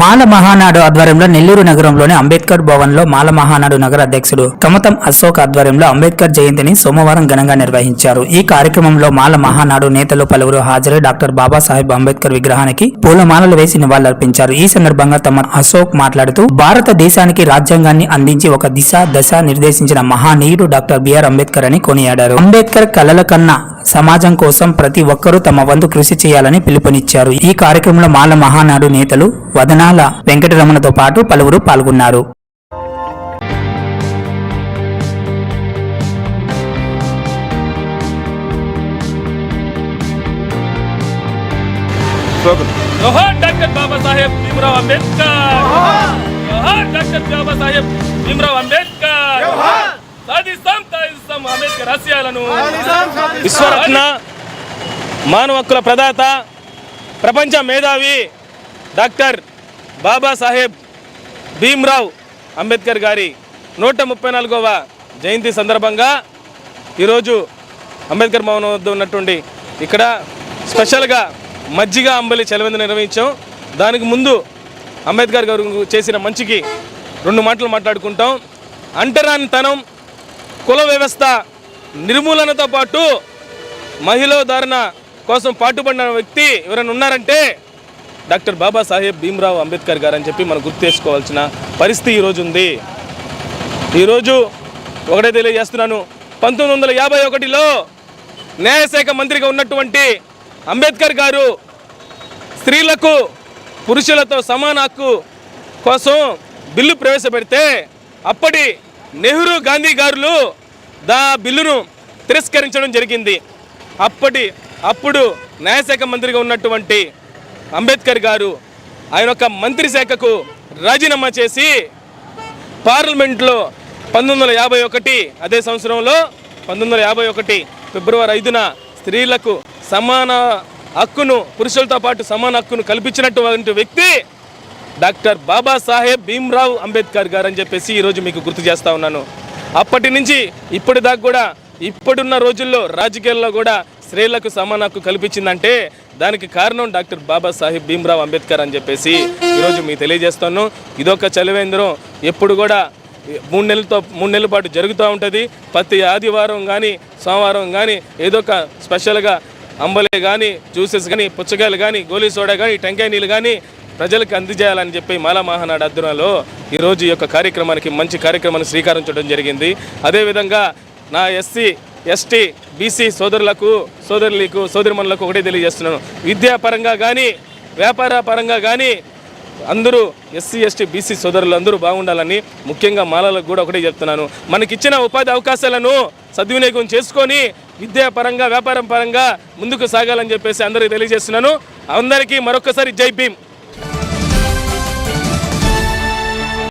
మాల మహానాడు ఆధ్వర్యంలో నెల్లూరు నగరంలోని అంబేద్కర్ భవన్లో మాల మహానాడు నగర అధ్యక్షుడు కమతం అశోక్ ఆధ్వర్యంలో అంబేద్కర్ జయంతిని సోమవారం ఘనంగా నిర్వహించారు. ఈ కార్యక్రమంలో మాల మహానాడు నేతలు పలువురు హాజరై డాక్టర్ బాబాసాహెబ్ అంబేద్కర్ విగ్రహానికి పూలమాలలు వేసి నివాళులర్పించారు. ఈ సందర్భంగా తమ అశోక్ మాట్లాడుతూ భారతదేశానికి రాజ్యాంగాన్ని అందించి ఒక దిశ దశ నిర్దేశించిన మహానీయుడు డాక్టర్ బిఆర్ అంబేద్కర్ అని కొనియాడారు. అంబేద్కర్ కలల కన్నా సమాజం కోసం ప్రతి ఒక్కరూ తమ వంతు కృషి చేయాలని పిలుపునిచ్చారు. ఈ కార్యక్రమంలో మాల మహానాడు నేతలు వదనాల వెంకటరమణతో పాటు పలువురు పాల్గొన్నారు. అంబేద్కర్. అంబేద్కర్. అంబేద్కర్ విశ్వరత్న మానవ హక్కుల ప్రదాత ప్రపంచ మేధావి డాక్టర్ బాబాసాహెబ్ భీమ్రావ్ అంబేద్కర్ గారి నూట ముప్పై నాలుగవ జయంతి సందర్భంగా ఈరోజు అంబేద్కర్ భవన్ వద్ద ఉన్నటువంటి ఇక్కడ స్పెషల్గా మజ్జిగ అంబలి చలవంది నిర్వహించాం. దానికి ముందు అంబేద్కర్ గారు చేసిన మంచికి రెండు మాటలు మాట్లాడుకుంటాం. అంటరానితనం కుల వ్యవస్థ నిర్మూలనతో పాటు మహిళోధారణ కోసం పాటుపడిన వ్యక్తి ఎవరైనా ఉన్నారంటే డాక్టర్ బాబాసాహెబ్ భీమ్రావ్ అంబేద్కర్ గారు అని చెప్పి మనం గుర్తు చేసుకోవాల్సిన పరిస్థితి ఈరోజు ఉంది. ఈరోజు ఒకటే తెలియజేస్తున్నాను. పంతొమ్మిది వందల యాభై ఒకటిలో న్యాయశాఖ మంత్రిగా ఉన్నటువంటి అంబేద్కర్ గారు స్త్రీలకు పురుషులతో సమాన హక్కు కోసం బిల్లు ప్రవేశపెడితే అప్పటి నెహ్రూ గాంధీ గారులు దా బిల్లును తిరస్కరించడం జరిగింది. అప్పటి అప్పుడు న్యాయశాఖ మంత్రిగా ఉన్నటువంటి అంబేద్కర్ గారు ఆయన యొక్క మంత్రి శాఖకు రాజీనామా చేసి పార్లమెంట్లో పంతొమ్మిది వందల యాభై ఒకటి అదే సంవత్సరంలో పంతొమ్మిది వందల యాభై ఒకటి ఫిబ్రవరి ఐదున స్త్రీలకు సమాన హక్కును పురుషులతో పాటు సమాన హక్కును కల్పించినటువంటి వ్యక్తి డాక్టర్ బాబాసాహెబ్ భీమ్రావ్ అంబేద్కర్ గారు అని చెప్పేసి ఈరోజు మీకు గుర్తు చేస్తూ ఉన్నాను. అప్పటి నుంచి ఇప్పటి దాకా కూడా ఇప్పుడున్న రోజుల్లో రాజకీయాల్లో కూడా స్త్రీలకు సమాన హక్కు కల్పించిందంటే దానికి కారణం డాక్టర్ బాబాసాహెబ్ భీమ్రావ్ అంబేద్కర్ అని చెప్పేసి ఈరోజు మీకు తెలియజేస్తాను. ఇదొక చలివేంద్రం. ఎప్పుడు కూడా మూడు నెలలతో మూడు నెలల పాటు జరుగుతూ ఉంటుంది. ప్రతి ఆదివారం కానీ సోమవారం కానీ ఏదో ఒక స్పెషల్గా అంబలే కానీ జ్యూసెస్ కానీ పుచ్చకాయలు కానీ గోలీ సోడా కానీ టెంకాయ నీళ్ళు కానీ ప్రజలకు అందజేయాలని చెప్పి మాలా మహానాడు ఆధ్వర్యంలో ఈరోజు ఈ యొక్క కార్యక్రమానికి మంచి కార్యక్రమాన్ని శ్రీకారం చుట్టడం జరిగింది. అదేవిధంగా నా ఎస్సీ ఎస్టీ బీసీ సోదరులకు సోదరులకు సోదరిమణులకు ఒకటే తెలియజేస్తున్నాను. విద్యాపరంగా కానీ వ్యాపార పరంగా కానీ అందరూ ఎస్సీ ఎస్టీ బీసీ సోదరులు అందరూ బాగుండాలని ముఖ్యంగా మాలలకు కూడా ఒకటే చెప్తున్నాను. మనకిచ్చిన ఉపాధి అవకాశాలను సద్వినియోగం చేసుకొని విద్యాపరంగా వ్యాపారం పరంగా ముందుకు సాగాలని చెప్పేసి అందరికీ తెలియజేస్తున్నాను. అందరికీ మరొకసారి జై భీమ్.